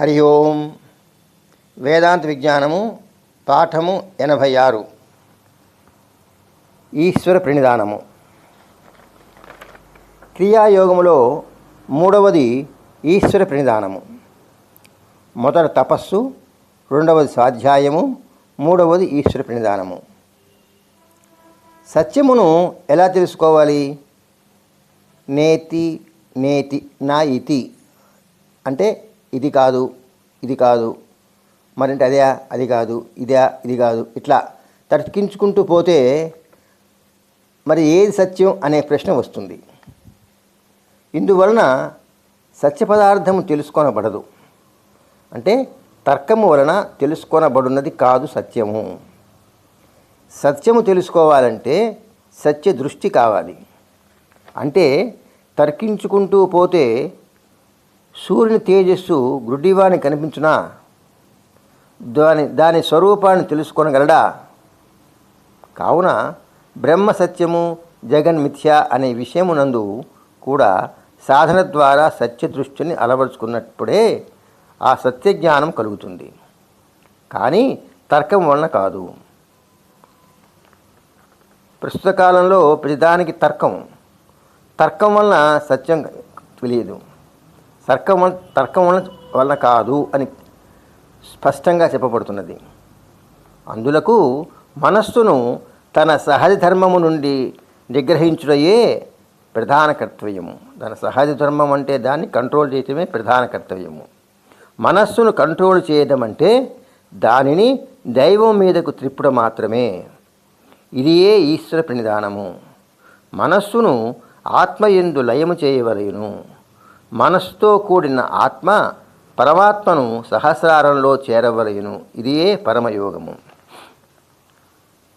హరి ఓం. వేదాంత విజ్ఞానము పాఠము ఎనభై ఆరు. ఈశ్వర ప్రణిధానము క్రియాయోగములో మూడవది ఈశ్వర ప్రణిధానము మొదట తపస్సు రెండవది స్వాధ్యాయము మూడవది ఈశ్వర ప్రణిధానము సత్యమును ఎలా తెలుసుకోవాలి? నేతి నేతి నా ఇతి. అంటే ఇది కాదు ఇది కాదు. మరంటే అదే అది కాదు ఇదే ఇది కాదు. ఇట్లా తర్కించుకుంటూ పోతే మరి ఏది సత్యం అనే ప్రశ్న వస్తుంది. ఇందువలన సత్య పదార్థము తెలుసుకొనబడదు. అంటే తర్కము వలన తెలుసుకొనబడున్నది కాదు సత్యము. సత్యము తెలుసుకోవాలంటే సత్య దృష్టి కావాలి. అంటే తర్కించుకుంటూ పోతే సూర్యుని తేజస్సు గ్రుడ్డివాని కనిపించినా? దాని దాని స్వరూపాన్ని తెలుసుకొనగలడా? కావున బ్రహ్మ సత్యము జగన్మిథ్య అనే విషయమునందు కూడా సాధన ద్వారా సత్య దృష్టిని అలవరుచుకున్నప్పుడే ఆ సత్యజ్ఞానం కలుగుతుంది. కానీ తర్కం వలన కాదు. ప్రస్తుత కాలంలో ప్రతిదానికి తర్కం. తర్కం వలన సత్యం తెలియదు. తర్కం వల్ల తర్కం వలన కాదు అని స్పష్టంగా చెప్పబడుతున్నది. అందులకు మనస్సును తన సహజ ధర్మము నుండి నిగ్రహించుటయే ప్రధాన కర్తవ్యము. తన సహజ ధర్మం అంటే దాన్ని కంట్రోల్ చేయటమే ప్రధాన కర్తవ్యము. మనస్సును కంట్రోల్ చేయడం అంటే దానిని దైవం మీదకు త్రిప్పుడ మాత్రమే. ఇదియే ఈశ్వర ప్రణిధానము మనస్సును ఆత్మయందు లయము చేయవలయును. మనస్సుతో కూడిన ఆత్మ పరమాత్మను సహస్రారంలో చేరవలయును. ఇదియే పరమయోగము.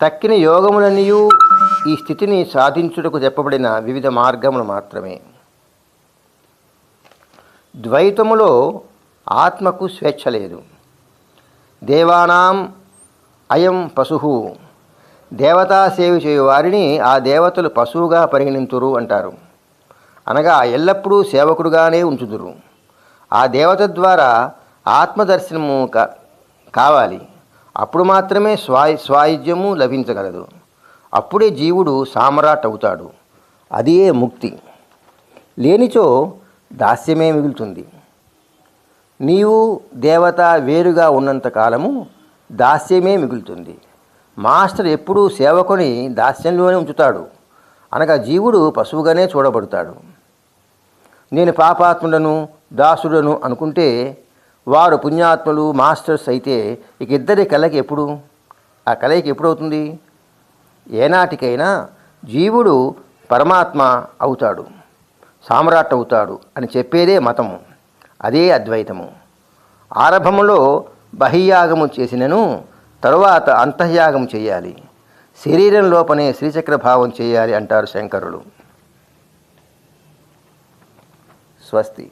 తక్కిన యోగములనియు ఈ స్థితిని సాధించుటకు చెప్పబడిన వివిధ మార్గములు మాత్రమే. ద్వైతములో ఆత్మకు స్వేచ్ఛ లేదు. దేవానాం అయం పశువు దేవతా సేవ చేయు వారిని ఆ దేవతలు పశువుగా పరిగణింతురు అంటారు. అనగా ఎల్లప్పుడూ సేవకుడుగానే ఉంచుదురు. ఆ దేవత ద్వారా ఆత్మదర్శనము కా కావాలి. అప్పుడు మాత్రమే స్వాయి స్వాయుధ్యము లభించగలదు. అప్పుడే జీవుడు సామరాట్ అవుతాడు అదియే ముక్తి. లేనిచో దాస్యమే మిగులుతుంది. నీవు దేవత వేరుగా ఉన్నంత కాలము దాస్యమే మిగులుతుంది. మాస్టర్ ఎప్పుడూ సేవకుని దాస్యంలోనే ఉంచుతాడు. అనగా జీవుడు పశువుగానే చూడబడతాడు. నేను పాపాత్ముడను దాసుడను అనుకుంటే వారు పుణ్యాత్ములు మాస్టర్స్ అయితే ఇక ఇద్దరి కలయిక ఎప్పుడు? ఆ కలయిక ఎప్పుడవుతుంది? ఏనాటికైనా జీవుడు పరమాత్మ అవుతాడు సామ్రాట్ అవుతాడు అని చెప్పేదే మతము అదే అద్వైతము. ఆరంభములో బహియాగము చేసినను తరువాత అంతఃయాగం చేయాలి. శరీరం లోపనే శ్రీచక్ర భావం చేయాలి అంటారు శంకరులు. स्वस्ति।